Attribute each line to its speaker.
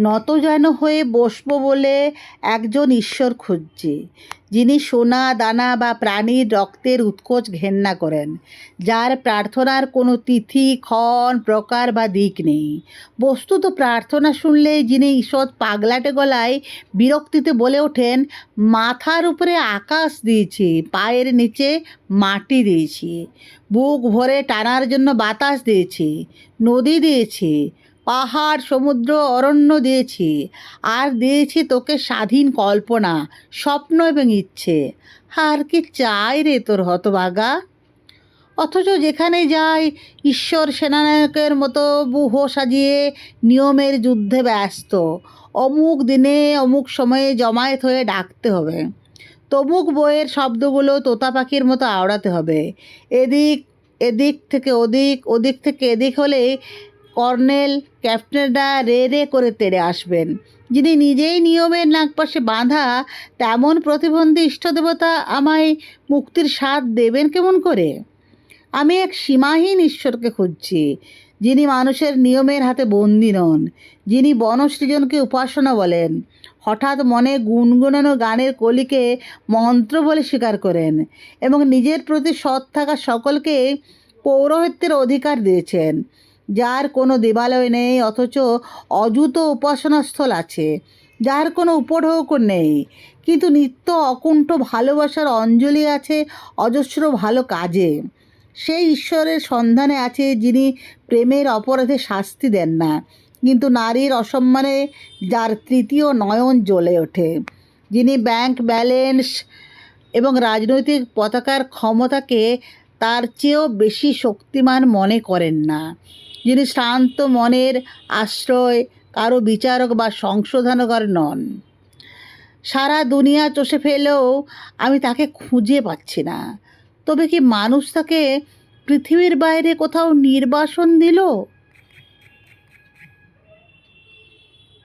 Speaker 1: নত যেন হয়ে বসবো বলে একজন ঈশ্বর খুঁজছে, যিনি সোনা, দানা বা প্রাণীর রক্তের উৎকোচ ঘেন্না করেন, যার প্রার্থনার কোনো তিথি, ক্ষণ, প্রকার বা দিক নেই। বস্তুত প্রার্থনা শুনলে যিনি ঈষৎ পাগলাটে গলায় বিরক্তিতে বলে ওঠেন, মাথার উপরে আকাশ দিয়েছি, পায়ের নিচে মাটি দিয়েছি, বুক ভরে টানার জন্য বাতাস দিয়েছি, নদী দিয়েছি পাহাড়, সমুদ্র অরণ্য দিয়েছি। আর দিয়েছি তোকে স্বাধীন কল্পনা, স্বপ্ন এবং ইচ্ছে। আর কি চাই রে তোর হতবাগা অথচ যেখানে যাই, ঈশ্বর সেনানায়কের মতো বুহ সাজিয়ে নিয়মের যুদ্ধে ব্যস্ত। অমুক দিনে অমুক সময়ে জমায়েত হয়ে ডাকতে হবে। তমুক বইয়ের শব্দগুলো তোতা পাখির মতো আওড়াতে হবে। এদিক এদিক থেকে ওদিক ওদিক থেকে এদিক হলে কর্নেল ক্যাপ্টেনরা রে রে করে তেড়ে আসবেন। যিনি নিজেই নিয়মের নাগপাশে বাঁধা, তেমন প্রতিবন্ধী ইষ্টদেবতা আমায় মুক্তির স্বাদ দেবেন কেমন করে? আমি এক সীমাহীন ঈশ্বরকে খুঁজছি, যিনি মানুষের নিয়মের হাতে বন্দী নন, যিনি বনসৃজনকে উপাসনা বলেন। হঠাৎ মনে গুনগুনানো গানের কলিকে মন্ত্র বলে স্বীকার করেন এবং নিজের প্রতি সৎ থাকা সকলকে পৌরোহিত্যের অধিকার দিয়েছেন। যার কোনো দেবালয় নেই, অথচ অযুত উপাসনাস্থল আছে। যার কোনো উপঢৌক নেই। কিন্তু নিত্য অকুণ্ঠ ভালোবাসার অঞ্জলি আছে, অজস্র ভালো কাজে। সেই ঈশ্বরের সন্ধানে আছে যিনি প্রেমের অপরাধে শাস্তি দেন না। কিন্তু নারীর অসম্মানে যার তৃতীয় নয়ন জ্বলে ওঠে। যিনি ব্যাংক ব্যালেন্স এবং রাজনৈতিক পতাকার ক্ষমতাকে তার চেয়েও বেশি শক্তিমান মনে করেন না। যিনি শান্ত মনের আশ্রয়, কারও বিচারক বা সংশোধনকার নন। সারা দুনিয়া চষে ফেলেও আমি তাকে খুঁজে পাচ্ছি না। তবে কি মানুষ তাকে পৃথিবীর বাইরে কোথাও নির্বাসন দিল?